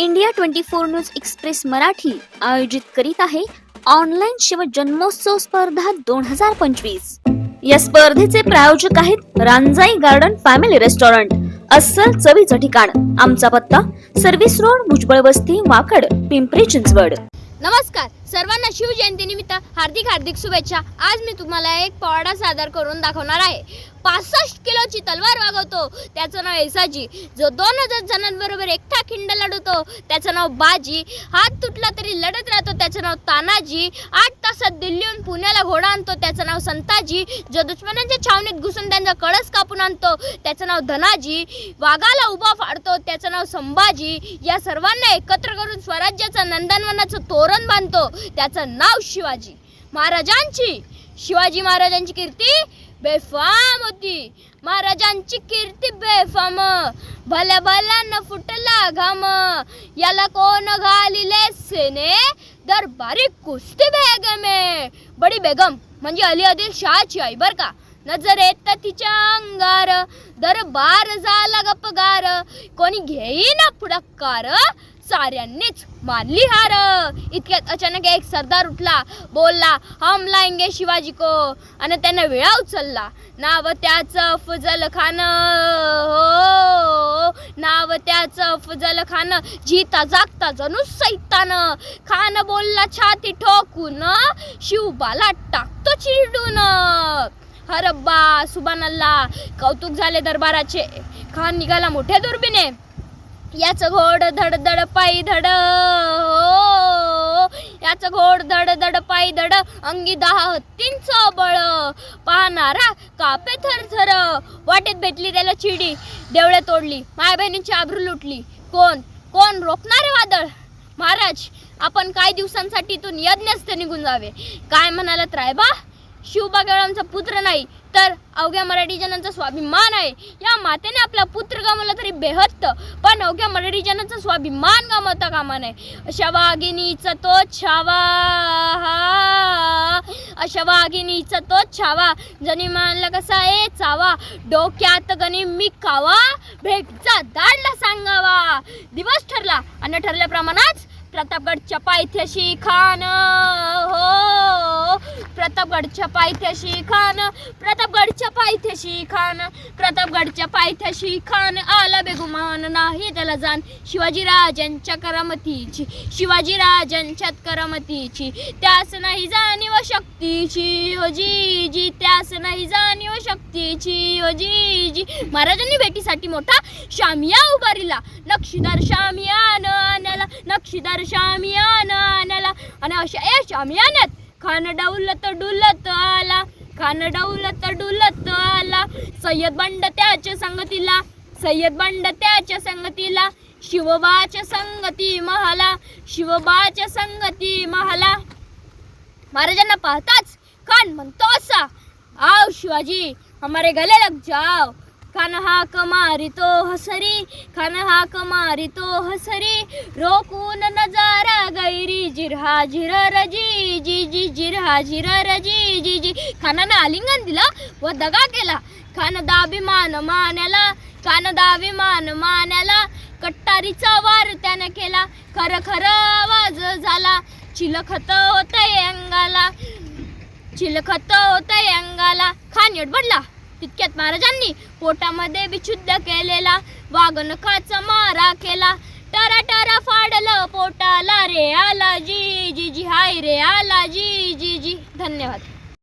India twenty four news express Marathi आयोजित करीत आहे ऑनलाईन शिव जन्मोत्सव स्पर्धा दोन हजार पंचवीस. या स्पर्धेचे प्रायोजक आहेत रांजाई गार्डन फॅमिली रेस्टॉरंट अस्सल चवीचं ठिकाण आमचा पत्ता सर्व्हिस रोड भुजबळ वस्ती वाकड पिंपरी चिंचवड. नमस्कार सर्वांना शिवजयंतीनिमित्त हार्दिक हार्दिक शुभेच्छा. आज मी तुम्हाला एक पवाडा सादर करून दाखवणार आहे. पासष्ट किलोची तलवार वागवतो. त्याचं नाव येसाजी जो दोन हजार जणांबरोबर एकटा खिंड लढवतो त्याचं नाव बाजी. हात तुटला तरी लढत राहतो त्याचं नाव तानाजी. आठ तासात दिल्लीहून पुण्याला घोडा आणतो त्याचं नाव संताजी. जो दुश्मनांच्या छावणीत घुसून त्यांचा कळस कापून आणतो त्याचं नाव धनाजी. वाघाला उभा फाडतो त्याचं नाव संभाजी. या सर्वांना एकत्र करून स्वराज्याचं नंदनवनाचं तोरण बांधतो त्याचं नाव शिवाजी. महाराजांची. शिवाजी महाराजांची कीर्ती बेफाम होती. महाराजांची कीर्ती बेफाम. भल्या भल्यानं फुटला घाम. याला कोण घालिले? सेने दरबारी कुस्ती बेगमे. बडी बेगम म्हणजे अली आदिल शहाची आई बर का? नजर येत तिच्या अंगार. दरबार झाला गपगार कोणी घेईना पुढाकार. साऱ्यांनीच मानली हार. इतक्यात अचानक एक सरदार उठला. बोलला हम लाएंगे शिवाजी को. आणि त्यानं वेळा उचलला. नाव त्याचं फजल खान. हो. नाव त्याचं फजल खान. जीता जागता जणू सैतान. खान बोलला छाती ठोकून. शिवबाला टाकतो चिडून हरब्बा सुबान अल्ला कौतुक झाले दरबाराचे. खान निघाला मोठ्या दुर्बिने. याचं घोड धड धड पायी धड हो. याचं घोड धड धड पायी धड अंगी दहा हत्तींच बळ. पाहणारा कापे थर थर वाटेत भेटली त्याला चिडी देवळे तोडली. माया बहिणीची आबरू लुटली. कोण? कोण? रोखणारे वादळ. महाराज आपण काही दिवसांसाठी इथून यज्ञस्थ निघून जावे. काय म्हणालात रायबा? शिवबा पुत्र नाही तर अवघ्या मराठी जनांचा स्वाभिमान आहे. या मातेने आपला पुत्र गमावला तरी बेहत्त पण अवघ्या मराठी जनांचा स्वाभिमान गमावता कामा नये. अशा वाघिणीचा तो छावा अशा वाघिनीचा तो छावा जनी मानला कसा ए चावा. डोक्यात गणी मी कावा भेटचा दाडला सांगावा. दिवस ठरला आणि ठरल्याप्रमाणेच प्रतापगडच्या पायथ्याशी शिखान हो. प्रतापगडच्या पायथ्याशी खान प्रतापगडच्या पायथ्याशी खान प्रतापगडच्या पायथ्याशी खान आला बेगुमान नाही त्याला जाण. शिवाजी राजांच्या करामतीची शिवाजी करामतीची त्यास नाही जाणीव शक्तीची ओ जी जी त्यास नाही जाणीव शक्तीची ओ जी जी महाराजांनी भेटीसाठी मोठा शामिया उभारिला. नक्षीदार शामियान आणायला नक्षीदार शामियान आणायला आणि अशा या शामियान्यात खान डाऊलत डुलत आला खान डाऊलत डुलत आला. सय्यद बंड त्याच्या संगतीला सय्यद बंड त्याच्या संगतीला शिवबाच्या संगती महाला शिवबाच्या संगती महाला. महाराजांना पाहताच खान म्हणतो असा आओ शिवाजी हमारे गले लग जाओ. खान हाक मारितो हसरी खान हाक मारितो हसरी रोकून नजारा गैरी जिरहा झिरर जी जी जी जिरहा झिरर जी जी जी. खानानं आलिंगन दिलं व दगा केला. खान दाभिमान मान्याला खान दाभिमान मान्याला कट्टारीचा वार त्यानं केला. खर खर आवाज झाला. चिलखत होतय अंगाला. चिलखत होतय अंगाला. खान एडबडला तितक्यात महाराजांनी पोटामध्ये विशुद्ध केलेला वाघनखाचा मारा केला. टरा टरा फाडलं पोटाला रे आला जी जी जी हाय रे आला जी जी जी. धन्यवाद.